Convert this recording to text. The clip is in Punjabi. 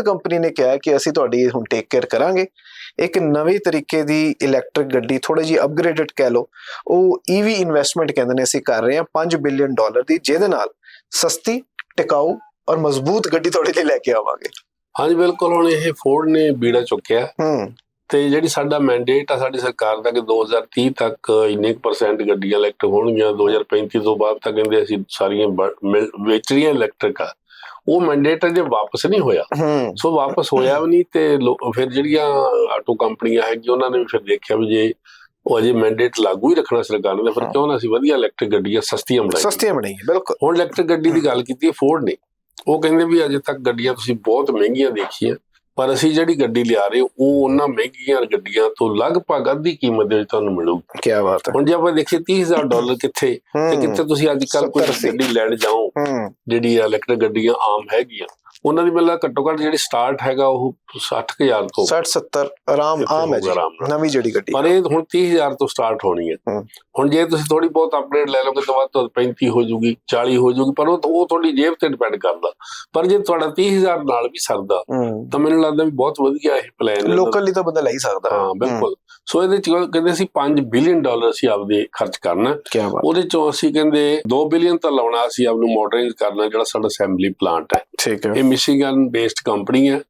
ਫੋਰਡ ਕੰਪਨੀ ਨੇ ਕਿਹਾ ਕਿ ਅਸੀਂ ਤੁਹਾਡੀ ਹੁਣ ਟੇਕ ਕੇਅਰ ਕਰਾਂਗੇ। ਇੱਕ ਨਵੇਂ ਤਰੀਕੇ ਦੀ ਇਲੈਕਟ੍ਰਿਕ ਗੱਡੀ ਥੋੜੀ ਜੀ ਅਪਗ੍ਰੇਡਡ ਕਹਿ ਲਓ ਉਹ ਈਵੀ ਇਨਵੈਸਟਮੈਂਟ ਕਹਿੰਦੇ ਨੇ ਅਸੀਂ ਕਰ ਰਹੇ ਹਾਂ 5 ਬਿਲੀਅਨ ਡਾਲਰ ਦੀ ਜਿਹਦੇ ਨਾਲ ਸਸਤੀ ਟਿਕਾਊ ਔਰ ਮਜ਼ਬੂਤ ਗੱਡੀ ਤੁਹਾਡੇ ਲਈ ਲੈ ਕੇ ਆਵਾਂਗੇ। ਹਾਂਜੀ ਬਿਲਕੁਲ ਹੁਣ ਇਹ ਫੋਰਡ ਨੇ ਬੀੜਾ ਚੁੱਕਿਆ। ਹੂੰ। ਤੇ ਜਿਹੜੀ ਸਾਡਾ ਮੈਂਡੇਟ ਆ ਸਾਡੀ ਸਰਕਾਰ ਦਾ ਕਿ 2030 ਤੱਕ ਇੰਨੇ ਪਰਸੈਂਟ ਗੱਡੀਆਂ ਇਲੈਕਟ੍ਰਿਕ ਹੋਣਗੀਆਂ 2035 ਤੋਂ ਬਾਅਦ ਤੱਕ ਕਹਿੰਦੇ ਅਸੀਂ ਸਾਰੀਆਂ ਬ- ਮਿਲ- ਵੇਚ ਰਹੀਆਂ ਇਲੈਕਟ੍ਰਿਕ ਆ। ਉਹ ਮੈਂਡੇਟ ਅਜੇ ਵਾਪਸ ਨਹੀਂ ਹੋਇਆ। ਸੋ ਵਾਪਸ ਹੋਇਆ ਵੀ ਨਹੀਂ ਤੇ ਫਿਰ ਜਿਹੜੀਆਂ ਆਟੋ ਕੰਪਨੀਆਂ ਹੈਗੀਆਂ ਉਹਨਾਂ ਨੇ ਵੀ ਫਿਰ ਦੇਖਿਆ ਵੀ ਜੇ ਉਹ ਅਜੇ ਮੈਂਡੇਟ ਲਾਗੂ ਹੀ ਰੱਖਣਾ ਸਰਕਾਰ ਨੇ ਫਿਰ। ਕਿਉਂ ਨਾ ਅਸੀਂ ਵਧੀਆ ਇਲੈਕਟ੍ਰਿਕ ਗੱਡੀਆਂ ਸਸਤੀਆਂ ਬਣਾਈਏ। ਸਸਤੀਆਂ ਬਣਾਈਆਂ ਬਿਲਕੁਲ। ਹੁਣ ਇਲੈਕਟ੍ਰਿਕ ਗੱਡੀ ਦੀ ਗੱਲ ਕੀਤੀ ਫੋਰਡ ਨੇ। ਉਹ ਕਹਿੰਦੇ ਵੀ ਅਜੇ ਤੱਕ ਗੱਡੀਆਂ ਤੁਸੀਂ ਬਹੁਤ ਮਹਿੰਗੀਆਂ ਦੇਖੀਆਂ। ਪਰ ਅਸੀਂ ਜਿਹੜੀ ਗੱਡੀ ਲਿਆ ਰਹੇ ਉਹ ਉਹਨਾਂ ਮਹਿੰਗੀਆਂ ਗੱਡੀਆਂ ਤੋਂ ਲਗਭਗ ਅੱਧੀ ਕੀਮਤ ਦੇ ਵਿੱਚ ਤੁਹਾਨੂੰ ਮਿਲੂਗੀ। ਕੀ ਬਾਤ ਹੈ। ਹੁਣ ਜੇ ਆਪਾਂ ਦੇਖੀਏ 30000 ਡਾਲਰ ਕਿੱਥੇ ਤੇ ਕਿੱਥੇ ਤੁਸੀਂ ਅੱਜ ਕੱਲ ਕੋਈ 70 ਅੱਸੀ। ਗੱਡੀ ਲੈਣ ਜਾਓ ਜਿਹੜੀ ਇਲੈਕਟ੍ਰਿਕ ਗੱਡੀਆਂ ਆਮ ਹੈਗੀਆਂ। ਉਹਨਾਂ ਦੀ ਮਤਲਬ ਘੱਟੋ ਘੱਟ ਜਿਹੜੀ ਸਟਾਰਟ ਹੈਗਾ ਉਹ 60000 ਤੋਂ 60 70 ਆਰਾਮ ਆਮ ਹੈ ਜੀ। ਨਵੀਂ ਜਿਹੜੀ ਗੱਡੀ ਪਰ ਇਹ ਹੁਣ 30000 ਤੋਂ ਸਟਾਰਟ ਹੋਣੀ ਹੈ। ਹੁਣ ਜੇ ਤੁਸੀਂ ਥੋੜੀ ਬਹੁਤ ਅਪਡੇਟ ਲੈ ਲਓਗੇ ਤਾਂ ਵੱਧ ਤੋਂ ਵੱਧ 35 ਹੋ ਜੂਗੀ 40 ਹੋ ਜੂਗੀ ਪਰ ਉਹ ਉਹ ਤੁਹਾਡੀ ਜੇਬ ਤੇ ਡਿਪੈਂਡ ਕਰਦਾ। ਪਰ ਜੇ ਤੁਹਾਡਾ 30000 ਨਾਲ ਵੀ ਸਰਦਾ ਤਾਂ ਮੈਨੂੰ ਲੱਗਦਾ ਵੀ ਬਹੁਤ ਵਧੀਆ ਇਹ ਪਲਾਨ ਹੈ। ਲੋਕਲੀ ਤਾਂ ਬੰਦਾ ਲੈ ਹੀ ਸਕਦਾ। ਹਾਂ ਬਿਲਕੁਲ। ਸੋ ਇਹਦੇ ਚ ਕਹਿੰਦੇ ਸੀ 5 ਬਿਲੀਅਨ ਡਾਲਰ ਅਸੀਂ ਆਪਦੇ ਖਰਚ ਕਰਨਾ। ਉਹਦੇ ਚੋਂ ਅਸੀਂ ਕਹਿੰਦੇ 2 ਬਿਲੀਅਨ ਤਾਂ ਲਾਉਣਾ ਅਸੀਂ ਆਪ ਨੂੰ ਮਾਡਰਨਾਈਜ਼ ਕਰਨਾ ਜਿਹੜਾ ਸਾਡਾ ਅਸੈਂਬਲੀ ਪਲਾਂਟ ਹੈ। ਠੀਕ ਹੈ। ਇਹ ਮਿਸ਼ੀਗਨ ਬੇਸਡ ਕੰਪਨੀ ਹੈ।